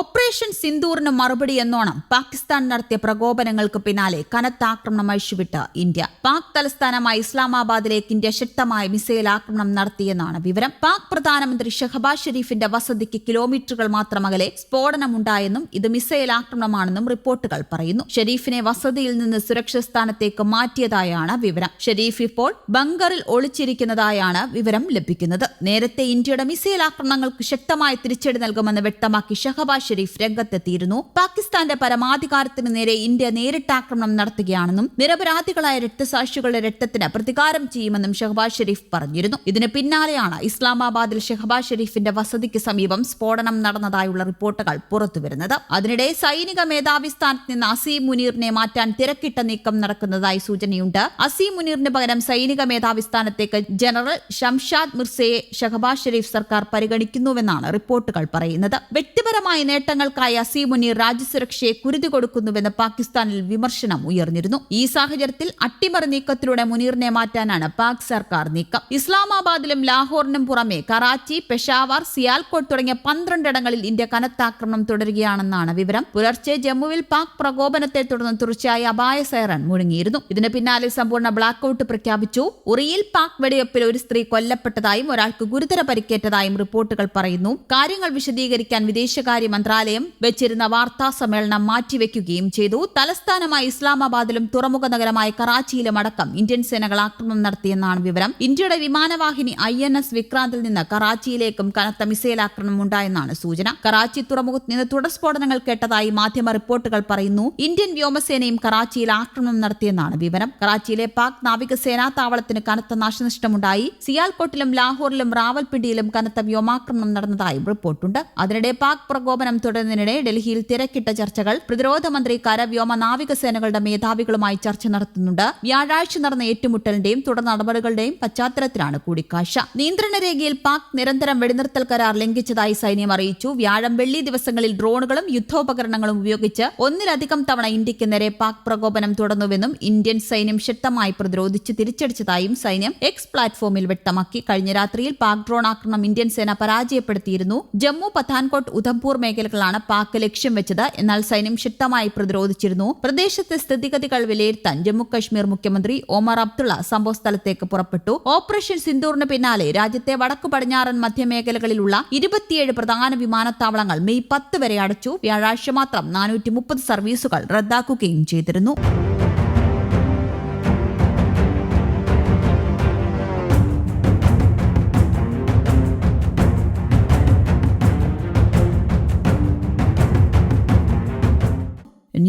Operation സിന്ദൂറിന് മറുപടി എന്നോണം പാകിസ്ഥാൻ നടത്തിയ പ്രകോപനങ്ങൾക്ക് പിന്നാലെ കനത്ത ആക്രമണം അഴിച്ചുവിട്ട് ഇന്ത്യ. പാക് തലസ്ഥാനമായ ഇസ്ലാമാബാദിലേക്ക് ഇന്ത്യ ശക്തമായ മിസൈൽ ആക്രമണം നടത്തിയെന്നാണ് വിവരം. പാക് പ്രധാനമന്ത്രി ഷഹബാസ് ഷെരീഫിന്റെ വസതിക്ക് കിലോമീറ്ററുകൾ മാത്രം അകലെ സ്ഫോടനമുണ്ടായെന്നും ഇത് മിസൈൽ ആക്രമണമാണെന്നും റിപ്പോർട്ടുകൾ പറയുന്നു. ഷെരീഫിനെ വസതിയിൽ നിന്ന് സുരക്ഷിത സ്ഥാനത്തേക്ക് മാറ്റിയതായാണ് വിവരം. ഷെരീഫ് ഇപ്പോൾ ബംഗറിൽ ഒളിച്ചിരിക്കുന്നതായാണ് വിവരം ലഭിക്കുന്നത്. നേരത്തെ ഇന്ത്യയുടെ മിസൈൽ ആക്രമണങ്ങൾക്ക് ശക്തമായ തിരിച്ചടി നൽകുമെന്ന് വ്യക്തമാക്കി ഷഹബാസ് ഷെരീഫ് രംഗത്തെത്തിയിരുന്നു. പാകിസ്ഥാന്റെ പരമാധികാരത്തിന് നേരെ ഇന്ത്യ നേരിട്ട് ആക്രമണം നടത്തുകയാണെന്നും നിരപരാധികളായ രക്തസാക്ഷികളുടെ രക്തത്തിന് പ്രതികാരം ചെയ്യുമെന്നും ഷഹബാസ് ഷെരീഫ് പറഞ്ഞിരുന്നു. ഇതിന് പിന്നാലെയാണ് ഇസ്ലാമാബാദിൽ ഷഹബാസ് ഷെരീഫിന്റെ വസതിക്ക് സമീപം സ്ഫോടനം നടന്നതായുള്ള റിപ്പോർട്ടുകൾ പുറത്തുവരുന്നത്. അതിനിടെ സൈനിക മേധാവി സ്ഥാനത്ത് നിന്ന് അസീം മുനീറിനെ മാറ്റാൻ തിരക്കിട്ട നീക്കം നടക്കുന്നതായി സൂചനയുണ്ട്. അസീം മുനീറിന് പകരം സൈനിക മേധാവി സ്ഥാനത്തേക്ക് ജനറൽ ഷംഷാദ് മിർസയെ ഷഹബാസ് ഷെരീഫ് സർക്കാർ പരിഗണിക്കുന്നുവെന്നാണ് റിപ്പോർട്ടുകൾ പറയുന്നത്. വ്യക്തിപരമായ നേട്ടങ്ങൾക്കായി അസീമുനി രാജ്യസുരക്ഷയെ കുരുതി കൊടുക്കുന്നുവെന്ന് പാകിസ്ഥാനിൽ വിമർശനം ഉയർന്നിരുന്നു. ഈ സാഹചര്യത്തിൽ അട്ടിമറി നീക്കത്തിലൂടെ മുനീറിനെ മാറ്റാനാണ് പാക് സർക്കാർ നീക്കം. ഇസ്ലാമാബാദിലും ലാഹോറിനും പുറമെ കറാച്ചി പെഷാവർ സിയാൽകോട്ട് തുടങ്ങിയ പന്ത്രണ്ടിടങ്ങളിൽ ഇന്ത്യ കനത്താക്രമണം തുടരുകയാണെന്നാണ് വിവരം. പുലർച്ചെ ജമ്മുവിൽ പാക് പ്രകോപനത്തെ തുടർന്ന് തുടർച്ചയായി അപായ സൈറൺ മുഴങ്ങിയിരുന്നു. ഇതിന് പിന്നാലെ സമ്പൂർണ ബ്ലാക്കൌട്ട് പ്രഖ്യാപിച്ചു. ഉറിയിൽ പാക് വെടിവെപ്പിൽ ഒരു സ്ത്രീ കൊല്ലപ്പെട്ടതായും ഒരാൾക്ക് ഗുരുതര പരിക്കേറ്റതായും റിപ്പോർട്ടുകൾ പറയുന്നു. കാര്യങ്ങൾ വിശദീകരിക്കാൻ വിദേശകാര്യ മന്ത്രാലയം വെച്ചിരുന്ന വാർത്താ സമ്മേളനം മാറ്റിവെക്കുകയും ചെയ്തു. തലസ്ഥാനമായ ഇസ്ലാമാബാദിലും തുറമുഖ നഗരമായ കറാച്ചിയിലും അടക്കം ഇന്ത്യൻ സേനകൾ ആക്രമണം നടത്തിയെന്നാണ് വിവരം. ഇന്ത്യയുടെ വിമാനവാഹിനി ഐ എൻ എസ് വിക്രാന്തിൽ നിന്ന് കറാച്ചിയിലേക്കും കനത്ത മിസൈൽ ആക്രമണം ഉണ്ടായെന്നാണ് സൂചന. കറാച്ചി തുറമുഖത്ത് നിന്ന് തുടർ സ്ഫോടനങ്ങൾ കേട്ടതായി മാധ്യമ റിപ്പോർട്ടുകൾ പറയുന്നു. ഇന്ത്യൻ വ്യോമസേനയും കറാച്ചിയിൽ ആക്രമണം നടത്തിയെന്നാണ് വിവരം. കറാച്ചിയിലെ പാക് നാവികസേനാ താവളത്തിന് കനത്ത നാശനഷ്ടമുണ്ടായി. സിയാൽകോട്ടിലും ലാഹോറിലും റാവൽപിണ്ടിയിലും കനത്ത വ്യോമാക്രമണം നടന്നതായും റിപ്പോർട്ടുണ്ട്. അതിനിടെ പാക് പ്രകോപനം തുടരുന്നതിനിടെ ഡൽഹിയിൽ തിരക്കിട്ട ചർച്ചകൾ പ്രതിരോധ മന്ത്രി കരവ്യോമ നാവികസേനകളുടെ മേധാവികളുമായി ചർച്ച നടത്തുന്നുണ്ട്. വ്യാഴാഴ്ച നടന്ന ഏറ്റുമുട്ടലിന്റെയും തുടർ നടപടികളുടെയും പശ്ചാത്തലത്തിലാണ് കൂടിക്കാഴ്ച. നിയന്ത്രണ രേഖയിൽ പാക് നിരന്തരം വെടിനിർത്തൽ കരാർ ലംഘിച്ചതായി സൈന്യം അറിയിച്ചു. വ്യാഴം വെള്ളി ദിവസങ്ങളിൽ ഡ്രോണുകളും യുദ്ധോപകരണങ്ങളും ഉപയോഗിച്ച് ഒന്നിലധികം തവണ ഇന്ത്യയ്ക്ക് നേരെ പാക് പ്രകോപനം തുടർന്നുവെന്നും ഇന്ത്യൻ സൈന്യം ശക്തമായി പ്രതിരോധിച്ച് തിരിച്ചടിച്ചതായും സൈന്യം എക്സ് പ്ലാറ്റ്ഫോമിൽ വ്യക്തമാക്കി. കഴിഞ്ഞ രാത്രിയിൽ പാക് ഡ്രോൺ ആക്രമണം ഇന്ത്യൻ സേന പരാജയപ്പെടുത്തിയിരുന്നു. ജമ്മു പത്താൻകോട്ട് ഉധംപൂർ മേഖലകളാണ് പാക് ലക്ഷ്യം വെച്ചത്. എന്നാൽ സൈന്യം ശക്തമായി പ്രതിരോധിച്ചിരുന്നു. പ്രദേശത്തെ സ്ഥിതിഗതികൾ വിലയിരുത്താൻ ജമ്മു കശ്മീർ മുഖ്യമന്ത്രി ഒമർ അബ്ദുള്ള സംഭവ സ്ഥലത്തേക്ക് പുറപ്പെട്ടു. ഓപ്പറേഷൻ സിന്ദൂറിന് പിന്നാലെ രാജ്യത്തെ വടക്കു പടിഞ്ഞാറൻ മധ്യമേഖലകളിലുള്ള ഇരുപത്തിയേഴ് പ്രധാന വിമാനത്താവളങ്ങൾ മെയ് പത്ത് വരെ അടച്ചു. വ്യാഴാഴ്ച മാത്രം നാനൂറ്റി സർവീസുകൾ റദ്ദാക്കുകയും ചെയ്തിരുന്നു.